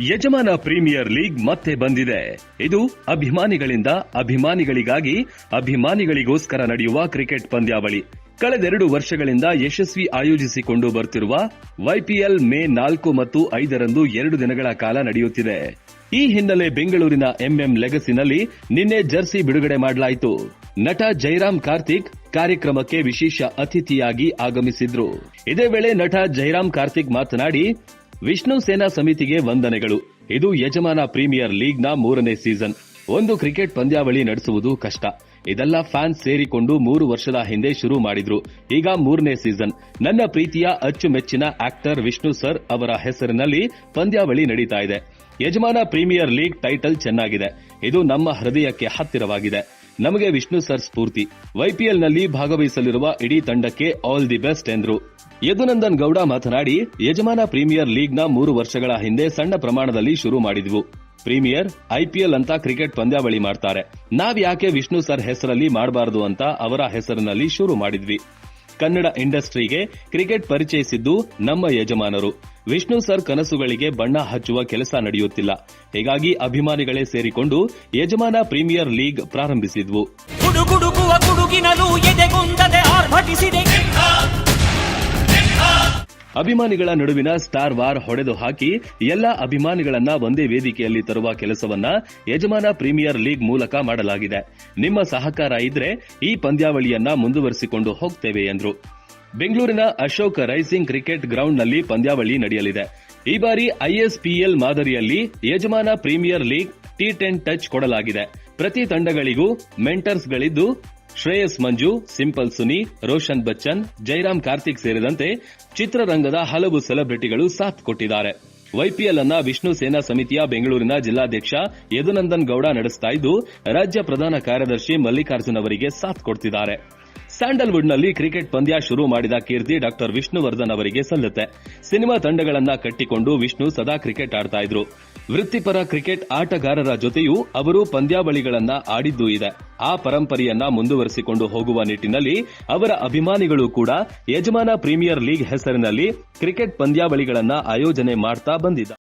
ಯಜಮಾನ premier league ಮತ್ತೆ ಬಂದಿದೆ. ಇದು ಅಭಿಮಾನಿಗಳಿಂದ ಅಭಿಮಾನಿಗಳಿಗಾಗಿ ಅಭಿಮಾನಿಗಳಿಗೋಸ್ಕರ ನಡೆಯುವ ಕ್ರಿಕೆಟ್ ಪಂದ್ಯಾವಳಿ. ಕಳೆದೆರಡು ವರ್ಷಗಳಿಂದ ಯಶಸ್ವಿ ಆಯೋಜಿಸಿಕೊಂಡು ಬರ್ತಿರುವ ವೈಪಿಎಲ್ ಮೇ ನಾಲ್ಕು ಮತ್ತು ಐದರಂದು ಎರಡು ದಿನಗಳ ಕಾಲ ನಡೆಯುತ್ತಿದೆ. ಈ ಹಿನ್ನೆಲೆ ಬೆಂಗಳೂರಿನ ಎಂಎಂ ಲೆಗಸಿನಲ್ಲಿ ನಿನ್ನೆ ಜರ್ಸಿ ಬಿಡುಗಡೆ ಮಾಡಲಾಯಿತು. ನಟ ಜೈರಾಮ್ ಕಾರ್ತಿಕ್ ಕಾರ್ಯಕ್ರಮಕ್ಕೆ ವಿಶೇಷ ಅತಿಥಿಯಾಗಿ ಆಗಮಿಸಿದ್ರು. ಇದೇ ವೇಳೆ ನಟ ಜೈರಾಮ್ ಕಾರ್ತಿಕ್ ಮಾತನಾಡಿ, ವಿಷ್ಣು ಸೇನಾ ಸಮಿತಿಗೆ ವಂದನೆಗಳು. ಇದು ಯಜಮಾನ ಪ್ರೀಮಿಯರ್ ಲೀಗ್ನ ಮೂರನೇ ಸೀಸನ್. ಒಂದು ಕ್ರಿಕೆಟ್ ಪಂದ್ಯಾವಳಿ ನಡೆಸುವುದು ಕಷ್ಟ. ಇದೆಲ್ಲ ಫ್ಯಾನ್ಸ್ ಸೇರಿಕೊಂಡು ಮೂರು ವರ್ಷದ ಹಿಂದೆ ಶುರು ಮಾಡಿದ್ರು. ಈಗ ಮೂರನೇ ಸೀಸನ್. ನನ್ನ ಪ್ರೀತಿಯ ಅಚ್ಚುಮೆಚ್ಚಿನ ಆಕ್ಟರ್ ವಿಷ್ಣು ಸರ್ ಅವರ ಹೆಸರಿನಲ್ಲಿ ಪಂದ್ಯಾವಳಿ ನಡೀತಾ ಇದೆ. ಯಜಮಾನ ಪ್ರೀಮಿಯರ್ ಲೀಗ್ ಟೈಟಲ್ ಚೆನ್ನಾಗಿದೆ. ಇದು ನಮ್ಮ ಹೃದಯಕ್ಕೆ ಹತ್ತಿರವಾಗಿದೆ. ನಮಗೆ ವಿಷ್ಣು ಸರ್ ಸ್ಫೂರ್ತಿ. ವೈಪಿಎಲ್ನಲ್ಲಿ ಭಾಗವಹಿಸಲಿರುವ ಇಡೀ ತಂಡಕ್ಕೆ ಆಲ್ ದಿ ಬೆಸ್ಟ್ ಎಂದ್ರು. ಯದುನಂದನ್ ಗೌಡ ಮಾತನಾಡಿ, ಯಜಮಾನ ಪ್ರೀಮಿಯರ್ ಲೀಗ್ನ ಮೂರು ವರ್ಷಗಳ ಹಿಂದೆ ಸಣ್ಣ ಪ್ರಮಾಣದಲ್ಲಿ ಶುರು ಮಾಡಿದ್ವು. ಪ್ರೀಮಿಯರ್ ಐಪಿಎಲ್ ಅಂತ ಕ್ರಿಕೆಟ್ ಪಂದ್ಯಾವಳಿ ಮಾಡ್ತಾರೆ. ನಾವ್ ಯಾಕೆ ವಿಷ್ಣು ಸರ್ ಹೆಸರಲ್ಲಿ ಮಾಡಬಾರದು ಅಂತ ಅವರ ಹೆಸರಿನಲ್ಲಿ ಶುರು ಮಾಡಿದ್ವಿ. ಕನ್ನಡ ಇಂಡಸ್ಟ್ರಿಗೆ ಕ್ರಿಕೆಟ್ ಪರಿಚಯಿಸಿದ್ದು ನಮ್ಮ ಯಜಮಾನರು. ವಿಷ್ಣು ಸರ್ ಕನಸುಗಳಿಗೆ ಬಣ್ಣ ಹಚ್ಚುವ ಕೆಲಸ ನಡೆಯುತ್ತಿಲ್ಲ. ಹೀಗಾಗಿ ಅಭಿಮಾನಿಗಳೇ ಸೇರಿಕೊಂಡು ಯಜಮಾನ ಪ್ರೀಮಿಯರ್ ಲೀಗ್ ಪ್ರಾರಂಭಿಸಿದ್ವು. ಅಭಿಮಾನಿಗಳ ನಡುವಿನ ಸ್ಟಾರ್ ವಾರ್ ಹೊಡೆದು ಹಾಕಿ ಎಲ್ಲ ಅಭಿಮಾನಿಗಳನ್ನ ಒಂದೇ ವೇದಿಕೆಯಲ್ಲಿ ತರುವ ಕೆಲಸವನ್ನ ಯಜಮಾನ ಪ್ರೀಮಿಯರ್ ಲೀಗ್ ಮೂಲಕ ಮಾಡಲಾಗಿದೆ. ನಿಮ್ಮ ಸಹಕಾರ ಇದ್ರೆ ಈ ಪಂದ್ಯಾವಳಿಯನ್ನ ಮುಂದುವರಿಸಿಕೊಂಡು ಹೋಗ್ತೇವೆ ಎಂದ್ರು. ಬೆಂಗಳೂರಿನ ಅಶೋಕ್ ರೈಸಿಂಗ್ ಕ್ರಿಕೆಟ್ ಗ್ರೌಂಡ್ನಲ್ಲಿ ಪಂದ್ಯಾವಳಿ ನಡೆಯಲಿದೆ. ಈ ಬಾರಿ ಐಎಸ್ಪಿಎಲ್ ಮಾದರಿಯಲ್ಲಿ Yajamana Premier League T ten touch ಕೊಡಲಾಗಿದೆ. ಪ್ರತಿ ತಂಡಗಳಿಗೂ ಮೆಂಟರ್ಸ್ಗಳಿದ್ದು ಶ್ರೇಯಸ್ ಮಂಜು, ಸಿಂಪಲ್ ಸುನಿ, ರೋಷನ್ ಬಚ್ಚನ್, ಜೈರಾಮ್ ಕಾರ್ತಿಕ್ ಸೇರಿದಂತೆ ಚಿತ್ರರಂಗದ ಹಲವು ಸೆಲೆಬ್ರಿಟಿಗಳು ಸಾಥ್ ಕೊಟ್ಟಿದ್ದಾರೆ. ವೈಪಿಎಲ್ ಅನ್ನ ವಿಷ್ಣು ಸೇನಾ ಸಮಿತಿಯ ಬೆಂಗಳೂರಿನ ಜಿಲ್ಲಾಧ್ಯಕ್ಷ ಯದುನಂದನ್ ಗೌಡ ನಡೆಸ್ತಾ ರಾಜ್ಯ ಪ್ರಧಾನ ಕಾರ್ಯದರ್ಶಿ ಮಲ್ಲಿಕಾರ್ಜುನ್ ಅವರಿಗೆ ಸಾಥ್ ಕೊಡ್ತಿದ್ದಾರೆ. ಸ್ಯಾಂಡಲ್ವುಡ್ನಲ್ಲಿ ಕ್ರಿಕೆಟ್ ಪಂದ್ಯ ಶುರು ಮಾಡಿದ ಕೀರ್ತಿ ಡಾಕ್ಟರ್ ವಿಷ್ಣುವರ್ಧನ್ ಅವರಿಗೆ ಸಲ್ಲುತ್ತೆ. ಸಿನಿಮಾ ತಂಡಗಳನ್ನ ಕಟ್ಟಿಕೊಂಡು ವಿಷ್ಣು ಸದಾ ಕ್ರಿಕೆಟ್ ಆಡ್ತಾ ಇದ್ರು. ವೃತ್ತಿಪರ ಕ್ರಿಕೆಟ್ ಆಟಗಾರರ ಜೊತೆಯೂ ಅವರು ಪಂದ್ಯಾವಳಿಗಳನ್ನ ಆಡಿದ್ದೂ ಇದೆ. ಆ ಪರಂಪರೆಯನ್ನ ಮುಂದುವರೆಸಿಕೊಂಡು ಹೋಗುವ ನಿಟ್ಟಿನಲ್ಲಿ ಅವರ ಅಭಿಮಾನಿಗಳು ಕೂಡ ಯಜಮಾನ ಪ್ರೀಮಿಯರ್ ಲೀಗ್ ಹೆಸರಿನಲ್ಲಿ ಕ್ರಿಕೆಟ್ ಪಂದ್ಯಾವಳಿಗಳನ್ನ ಆಯೋಜನೆ ಮಾಡ್ತಾ ಬಂದಿದ್ದಾರೆ.